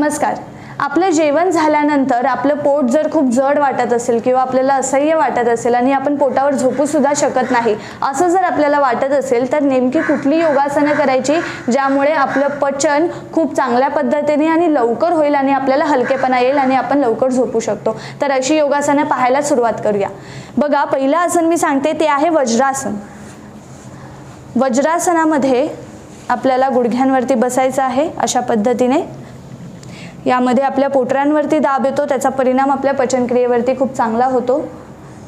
नमस्कार. आपलं जेवण झाल्यानंतर आपलं पोट जर खूप जड वाटत असेल किंवा आपल्याला असह्य वाटत असेल आणि आपण पोटावर झोपू सुद्धा शकत नाही असं जर आपल्याला वाटत असेल तर नेमकी कुठली योगासनं करायची ज्यामुळे आपलं पचन खूप चांगल्या पद्धतीने आणि लवकर होईल आणि आपल्याला हलकेपणा येईल आणि आपण लवकर झोपू शकतो? तर अशी योगासनं पाहायला सुरुवात करूया. बघा पहिलं आसन मी सांगते ते आहे वज्रासन. वज्रासनामध्ये आपल्याला गुडघ्यांवरती बसायचं आहे अशा पद्धतीने. यामध्ये आपल्या पोटऱ्यांवरती दाब येतो त्याचा परिणाम आपल्या पचनक्रियेवरती खूप चांगला होतो.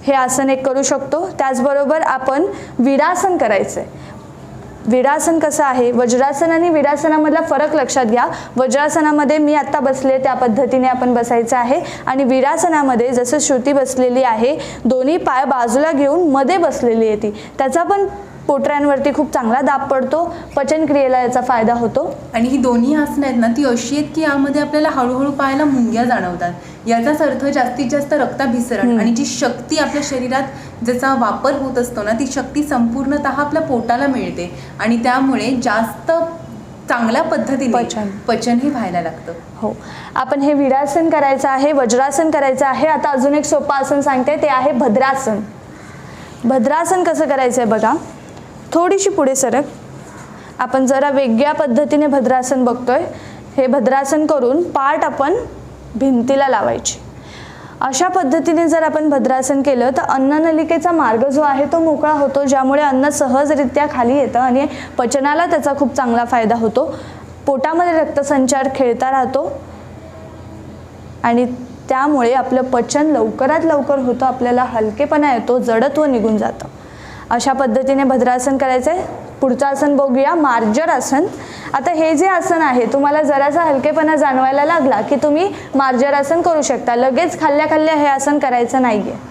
हे आसन एक करू शकतो. त्याचबरोबर आपण विरासन करायचं आहे विरासन कसं आहे? वज्रासन आणि विरासनामधला फरक लक्षात घ्या. वज्रासनामध्ये मी आत्ता बसले त्या पद्धतीने आपण बसायचं आहे. आणि विरासनामध्ये जसं श्रुती बसलेली आहे दोन्ही पाय बाजूला घेऊन मध्ये बसलेली आहे ती. त्याचा पण पोटऱ्यांवरती खूप चांगला दाब पडतो पचनक्रियेला याचा फायदा होतो. आणि ही दोन्ही आसनं आहेत ना ती अशी आहेत की यामध्ये आपल्याला हळूहळू पाहायला मुंग्या जाणवतात. याचाच अर्थ जास्तीत जास्त रक्ताभिसरण आणि जी शक्ती आपल्या शरीरात ज्याचा वापर होत असतो ना ती शक्ती संपूर्णतः आपल्या पोटाला मिळते. आणि त्यामुळे जास्त चांगल्या पद्धतीने पचन. पचन हे व्हायला लागतं. हो. आपण हे विरासन करायचं आहे वज्रासन करायचं आहे आता अजून एक सोपं आसन सांगते ते आहे भद्रासन. भद्रासन कसं करायचं आहे बघा. थोडीशी पुढे सरक. आपण जरा वेगळ्या पद्धतीने भद्रासन बघतोय. हे भद्रासन करून पाठ आपण भिंतीला लावायची. अशा पद्धतीने जर आपण भद्रासन केलं तर अन्ननलिकेचा मार्ग जो आहे तो मोकळा होतो ज्यामुळे अन्न सहजरित्या खाली येतं आणि पचनाला त्याचा खूप चांगला फायदा होतो. पोटामध्ये रक्तसंचार खेळता राहतो. आणि त्यामुळे आपलं पचन लवकरात लवकर होतं आपल्याला हलकेपणा येतो जडत्व निघून जातं. अशा पद्धतीने भद्रासन करायचं आहे पुढचं आसन बघूया. मार्जर आसन. आता हे जे आसन आहे तुम्हाला जरासा हलकेपणा जाणवायला लागला की तुम्ही मार्जर आसन करू शकता. लगेच खाल्ल्या खाल्ल्या हे आसन करायचं नाही आहे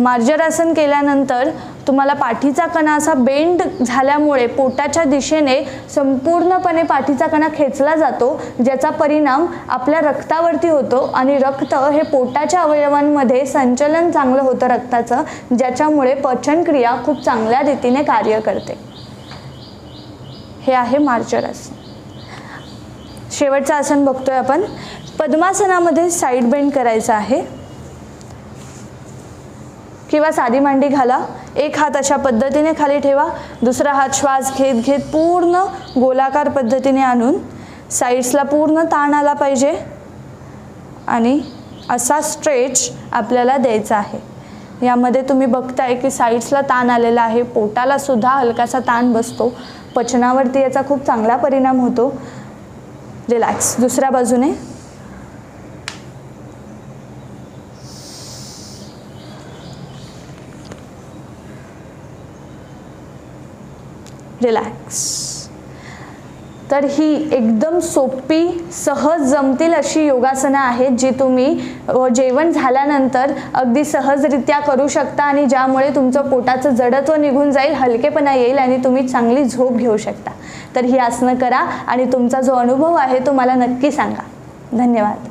मार्जर आसन केल्यानंतर तुम्हाला पाठीचा कणा असा बेंड झाल्यामुळे पोटाच्या दिशेने संपूर्णपणे पाठीचा कणा खेचला जातो ज्याचा परिणाम आपल्या रक्तावरती होतो आणि रक्त हे पोटाच्या अवयवांमध्ये संचलन चांगलं होतं रक्ताचं ज्याच्यामुळे पचनक्रिया खूप चांगल्या रीतीने कार्य करते. हे आहे मार्चर आसन शेवटचं आसन बघतोय आपण. पद्मासनामध्ये साईड बेंड करायचं आहे. किंवा साधी मांडी घाला. एक हात अशा पद्धतीने खाली ठेवा. दुसरा हात श्वास घेत घेत पूर्ण गोलाकार पद्धतीने आणून साईड्सला पूर्ण ताण आला पाहिजे. आणि असा स्ट्रेच आपल्याला द्यायचा आहे. यामध्ये तुम्ही बघताय की साईड्सला ताण आलेला आहे. पोटाला सुद्धा हलकासा ताण बसतो. पचनावरती याचा खूप चांगला परिणाम होतो. रिलॅक्स दुसऱ्या बाजूने रिलॅक्स तर ही एकदम सोपी सहज जमतील अशी योगासनं आहेत जी तुम्ही जेवण झाल्यानंतर अगदी सहजरित्या करू शकता आणि ज्यामुळे तुमचं पोटाचं जडत्व निघून जाईल हलकेपणा येईल आणि तुम्ही चांगली झोप घेऊ शकता. तर ही आसनं करा आणि तुमचा जो अनुभव आहे तो मला नक्की सांगा. धन्यवाद.